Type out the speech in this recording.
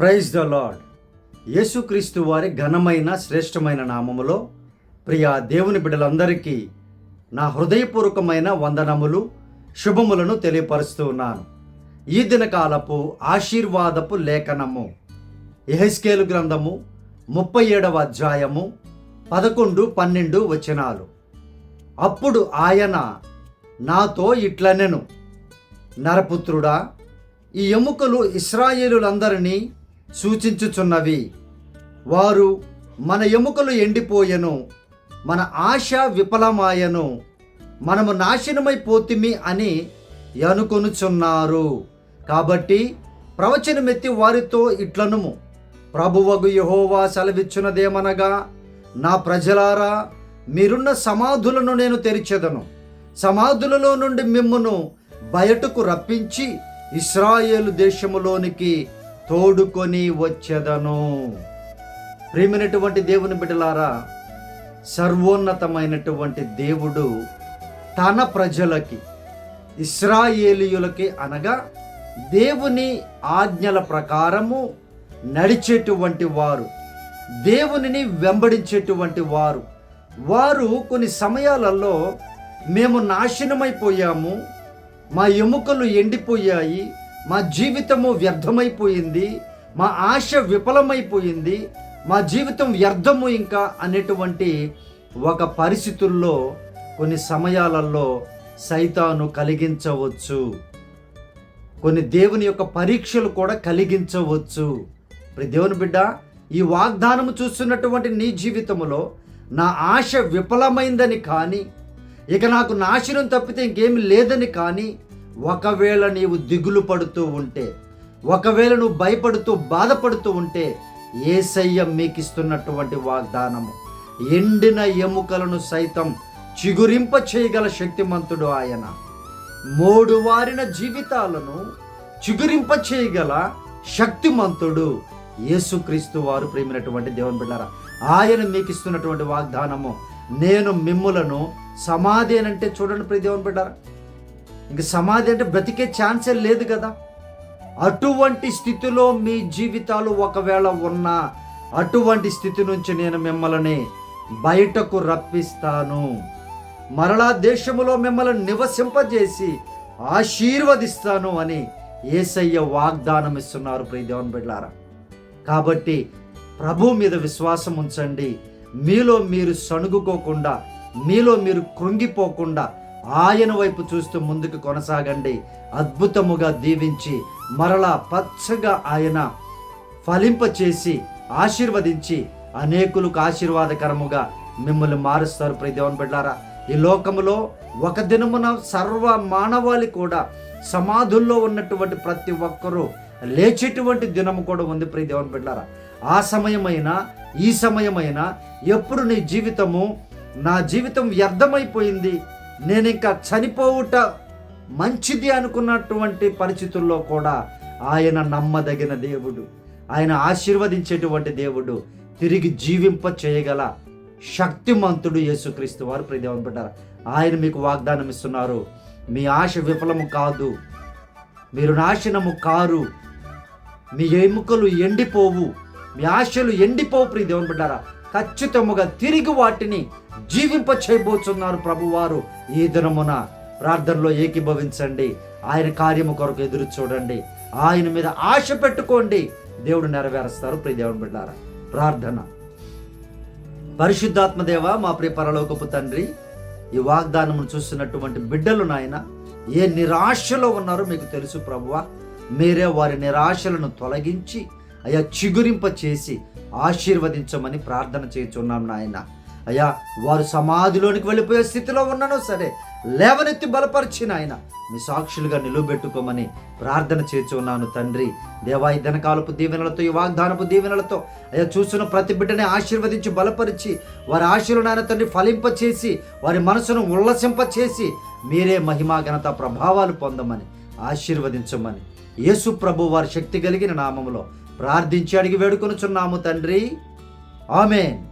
Praise the lord యేసుక్రీస్తు వారి ఘనమైన శ్రేష్టమైన నామములో ప్రియ దేవుని బిడ్డలందరికీ నా హృదయపూర్వకమైన వందనములు శుభములను తెలియపరుస్తూ ఉన్నాను. ఈ దినకాలపు ఆశీర్వాదపు లేఖనము ఎహెస్కేలు గ్రంథము ముప్పై ఏడవ అధ్యాయము పదకొండు పన్నెండు వచనాలు. అప్పుడు ఆయన నాతో ఇట్లనెను నరపుత్రుడా ఈ ఎముకలు ఇస్రాయేలులందరినీ సూచించుచున్నవి. వారు మన ఎముకలు ఎండిపోయెను మన ఆశ విఫలమాయను మనము నాశనమైపోతిమి అని అనుకొనుచున్నారు. కాబట్టి ప్రవచనమెత్తి వారితో ఇట్లనుము ప్రభువగు యహోవా సెలవిచ్చునదేమనగా నా ప్రజలారా మీరున్న సమాధులను నేను తెరిచెదను. సమాధులలో నుండి మిమ్మును బయటకు రప్పించి ఇస్రాయేలు దేశములోనికి తోడుకొని వచ్చేదను. ప్రేమినటువంటి దేవుని బిడ్డలారా సర్వోన్నతమైనటువంటి దేవుడు తన ప్రజలకి ఇస్రాయేలీయులకి అనగా దేవుని ఆజ్ఞల ప్రకారము నడిచేటువంటి వారు దేవునిని వెంబడించేటువంటి వారు. వారు కొన్ని సమయాలలో మేము నాశనమైపోయాము మా ఎముకలు ఎండిపోయాయి మా జీవితము వ్యర్థమైపోయింది మా ఆశ విఫలమైపోయింది మా జీవితం వ్యర్థము ఇంకా అనేటువంటి ఒక పరిస్థితుల్లో కొన్ని సమయాలలో సైతాను కలిగించవచ్చు. కొన్ని దేవుని యొక్క పరీక్షలు కూడా కలిగించవచ్చు. ఇప్పుడు దేవుని బిడ్డ ఈ వాగ్దానము చూస్తున్నటువంటి నీ జీవితంలో నా ఆశ విఫలమైందని కానీ ఇక నాకు నాశనం తప్పితే ఇంకేమి లేదని కానీ ఒకవేళ నీవు దిగులు పడుతూ ఉంటే ఒకవేళ నువ్వు భయపడుతూ బాధపడుతూ ఉంటే ఏసయ్య మీకిస్తున్నటువంటి వాగ్దానము. ఎండిన ఎముకలను సైతం చిగురింప చేయగల శక్తిమంతుడు ఆయన. మూడు వారిన జీవితాలను చిగురింప చేయగల శక్తిమంతుడు యేసుక్రీస్తు వారు ప్రేమినటువంటి దేవుని బిడ్డారా. ఆయన మీకు ఇస్తున్నటువంటి వాగ్దానము నేను మిమ్ములను సమాధి అని అంటే చూడండి ప్రియ దేవుని బిడ్డారా. ఇంక సమాధి అంటే బ్రతికే ఛాన్సే లేదు కదా. అటువంటి స్థితిలో మీ జీవితాలు ఒకవేళ ఉన్నా అటువంటి స్థితి నుంచి నేను మిమ్మల్ని బయటకు రప్పిస్తాను. మరలా దేశములో మిమ్మల్ని నివసింపజేసి ఆశీర్వదిస్తాను అని ఏసయ్య వాగ్దానం ఇస్తున్నారు ప్రియదేవన్ బిడ్లారా బిడ్డారా కాబట్టి ప్రభు మీద విశ్వాసం ఉంచండి. మీలో మీరు సణుగుకోకుండా మీలో మీరు కృంగిపోకుండా ఆయన వైపు చూస్తూ ముందుకు కొనసాగండి. అద్భుతముగా దీవించి మరలా పచ్చగా ఆయన ఫలింపచేసి ఆశీర్వదించి అనేకులకు ఆశీర్వాదకరముగా మిమ్మల్ని మారుస్తారు. ప్రతి దేవుని బిడ్డారా ఈ లోకములో ఒక దినమున సర్వ మానవాళి కూడా సమాధుల్లో ఉన్నటువంటి ప్రతి ఒక్కరూ లేచేటువంటి దినము కూడా ఉంది. ప్రియ దేవుని బిడ్డారా ఆ సమయమైనా ఈ సమయమైనా ఎప్పుడు నీ జీవితము నా జీవితం వ్యర్థమైపోయింది. నేను ఇంకా చనిపోవుట మంచిది అనుకున్నటువంటి పరిస్థితుల్లో కూడా ఆయన నమ్మదగిన దేవుడు. ఆయన ఆశీర్వదించేటువంటి దేవుడు. తిరిగి జీవింప చేయగల శక్తిమంతుడు యేసుక్రీస్తు వారు ప్రదేవం పెట్టారు ఆయన మీకు వాగ్దానం ఇస్తున్నారు. మీ ఆశ విఫలము కాదు. మీరు నాశనము కారు. మీ ఎముకలు ఎండిపోవు. మీ ఆశలు ఎండిపోవు ప్రియ దేవుని బిడ్డారా. ఖచ్చితముగా తిరిగి వాటిని జీవింప చేయబోతున్నారు ప్రభువారు. ఈ దినమున ప్రార్థనలో ఏకీభవించండి. ఆయన కార్యము కొరకు ఎదురు చూడండి. ఆయన మీద ఆశ పెట్టుకోండి. దేవుడు నెరవేరుస్తారు. ప్రియ దేవుని బిడ్డారా ప్రార్థన. పరిశుద్ధాత్మదేవ మా ప్రియ పరలోకపు తండ్రి ఈ వాగ్దానమును చూస్తున్నటువంటి బిడ్డలు నాయన ఏ నిరాశలో ఉన్నారో మీకు తెలుసు ప్రభువ. మీరే వారి నిరాశలను తొలగించి అయా చిగురింప చేసి ఆశీర్వదించమని ప్రార్థన చేస్తున్నాం నాయన. అయ్యా వారు సమాధిలోనికి వెళ్ళిపోయే స్థితిలో ఉన్నానో సరే. లేవనెత్తి బలపరిచిన ఆయన మీ సాక్షులుగా నిలువబెట్టుకోమని ప్రార్థన చేస్తున్నాను తండ్రి. దేవా ఈ ధనకాలపు దీవెనలతో ఈ వాగ్దానపు దీవెనలతో అయ్యా చూస్తున్న ప్రతి బిడ్డని ఆశీర్వదించి బలపరిచి వారి ఆశలు నాయన తండ్రి ఫలింపచేసి వారి మనసును ఉల్లసింపచేసి మీరే మహిమా ఘనత ప్రభావాలు పొందమని ఆశీర్వదించమని యేసు ప్రభు వారి శక్తి కలిగిన నామములో ప్రార్థించి అడిగి వేడుకొనుచున్నాము తండ్రి. ఆమెన్.